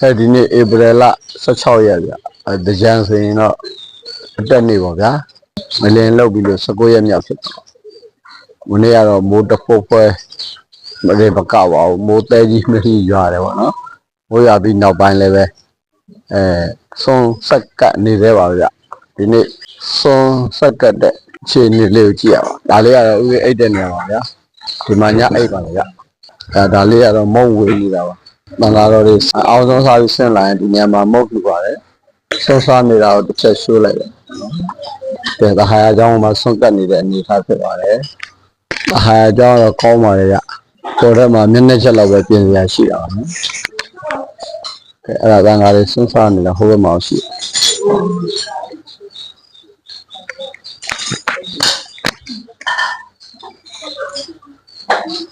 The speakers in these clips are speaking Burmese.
အဲဒီနေ့ဧပြီလ16ရက်ဗျအဲတကြံဆိုရင်တော့အတက်နေပါဗျာမလင်လောက်ပြီးလို့19ရက်မြောက်ဖြစ်တော့မနေ့ကတော့မိုးတဖို့ဖွဲမရေပကပါဘူးမိုးတဲကြီးမကြီးရွာတယ်ပေါ့နော်မိုးရွာပြီးနောက်ပိုင်းလည်းပဲအဲဆုံးဆက်ကပ်နေသေးပါဗျဒီနေ့ဆုံးဆက်ကပ်တဲ့ခြေနေလေးကိုကြည့်ရပါဒါလေးကတော့ဥအိတ်တဲ့နေရာပါဗျာဒီမှာညအိတ်ပါလေဗျအဲဒါလေးကတော့မုံဝေးနေတာပါ တန်လာတော်တွေအောင်ဆုံးစားပြီးဆင့်လာရင်ဒီနေရာမှာမုတ်ပြပါတယ်ဆုံးစားနေတာကိုတစ်ချက်ရှိုးလိုက်တယ်နော်ကဲဒါဟာအကြောင်းမှာဆုံးကတ်နေတဲ့အနေအထားဖြစ်ပါတယ်ဒါဟာအကြောင်းတော့ကောင်းပါလေရပေါ်ထဲမှာမျက်နှာချက်လောက်ပဲပြင်စရာရှိတာပါနော်ကဲအဲ့ဒါတန်လာတွေဆုံးစားနေတာဟိုဘက်မှာရှိတယ်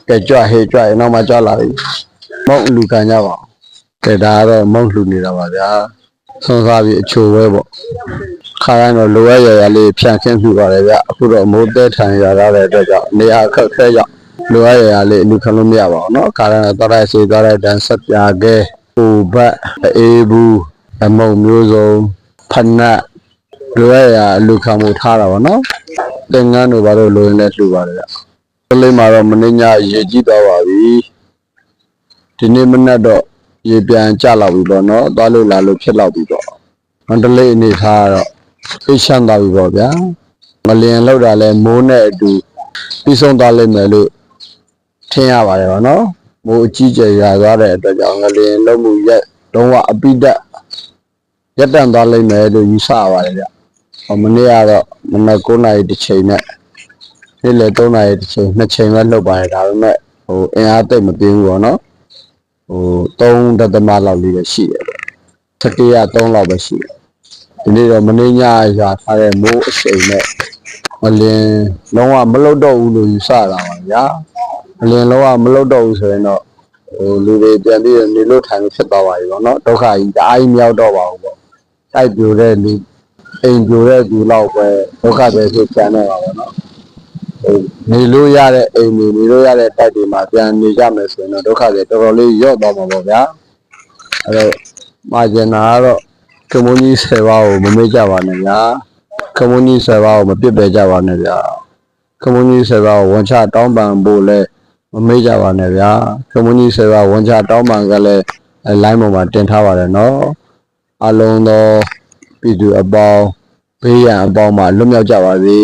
ကဲကြွဟေးကြွရင်တော့မှကြွလာပြီ မုတ်လူခံကြပါအောင်ကဲဒါကတော့မုတ်လူနေတာပါဗျာဆွမ်းစားပြီးအချိုပဲပေါ့ခါတိုင်းတော့လိုရရရလေးဖြန့်ခင်းပြပါတယ်ဗျအခုတော့မိုးတဲထန်ရရတဲ့အတွက်ကြောင့်နေရာအခက်ခဲကြောင့်လိုရရရလေးအလူခံလို့မရပါဘူးเนาะခါတိုင်းတော့သွားတဲ့စီသွားတဲ့တန်းဆက်ပြခဲပူဘတ်အေးဘူးအမုံမျိုးစုံဖနက်လိုရရအလူခံမှုထားတာပါเนาะသင်္ကန်းတို့ဘာလို့လိုရင်လဲလှူပါတယ်ဗျကလေးမှာတော့မင်းညရေကြည့်တော့ပါပြီ ဒီနေ့မနက်တော့ရေပြန်ကျလောက်ပြီပေါ့နော်သွားလို့လာလို့ဖြစ်လောက်ပြီပေါ့မန္တလေးအနေထားကတော့အိတ်ရှမ်းသွားပြီပေါ့ဗျာမလျင်လောက်တာလဲမိုးနဲ့အတူပြီးဆုံးသွားလိမ့်မယ်လို့ထင်ရပါတယ်ပေါ့နော်မိုးအကြီးကျယ်ရွာသွားတဲ့အတွက်ကြောင့်ငလျင်လုံးမှုရက်လုံးဝအပိတက်ရက်တန့်သွားလိမ့်မယ်လို့ယူဆရပါတယ်ဗျဟောမနေ့ကတော့မနက်9:00နာရီတစ်ချိန်နဲ့နေ့လယ်3:00နာရီတစ်ချိန်နှစ်ချိန်ပဲလှုပ်ပါတယ်ဒါပေမဲ့ဟိုအင်အားတိတ်မပြင်းဘူးပေါ့နော် ဟို3ဒသမလောက်လေးပဲရှိတယ်။တတိယ3လောက်ပဲရှိတယ်။ဒီနေ့တော့မင်းညရာထားတဲ့မိုးအရှိန်နဲ့မလင်းလုံးဝမလုတ်တော့ဘူးလို့ယူဆတာပါဗျာ။မလင်းလုံးဝမလုတ်တော့ဘူးဆိုရင်တော့ဟိုလူတွေပြန်ပြီးတော့နေလို့ထိုင်လို့ဖြစ်သွားပါပြီပေါ့နော်။ဒုက္ခကြီးတအားကြီးမြောက်တော့ပါဘူးပေါ့။တိုက်ပြိုတဲ့လူအိမ်ပြိုတဲ့လူလောက်ပဲဒုက္ခပဲဖြစ်ပြန်နေပါပေါ့နော်။ဟို နေလို့ရတဲ့အိမ်တွေနေလို့ရတဲ့တိုက်တွေမှာပြန်နေကြမယ်ဆိုရင်တော့ဒုက္ခတွေတော်တော်လေးရော့သွားမှာပေါ့ဗျာအဲ့တော့မာဂျင်နာကတော့ကမွန်ကြီးဆယ်ပါးကိုမမေ့ကြပါနဲ့ဗျာကမွန်ကြီးဆယ်ပါးကိုမပြစ်ပယ်ကြပါနဲ့ဗျာကမွန်ကြီးဆယ်ပါးကိုဝန်ချတောင်းပန်ဖို့လဲမမေ့ကြပါနဲ့ဗျာကမွန်ကြီးဆယ်ပါးဝန်ချတောင်းပန်ကလည်းအဲ line ပေါ်မှာတင်ထားပါတယ်နော်အလုံးသောပြည်သူအပေါင်းဘေးရန်အပေါင်းမှာလွတ်မြောက်ကြပါစေ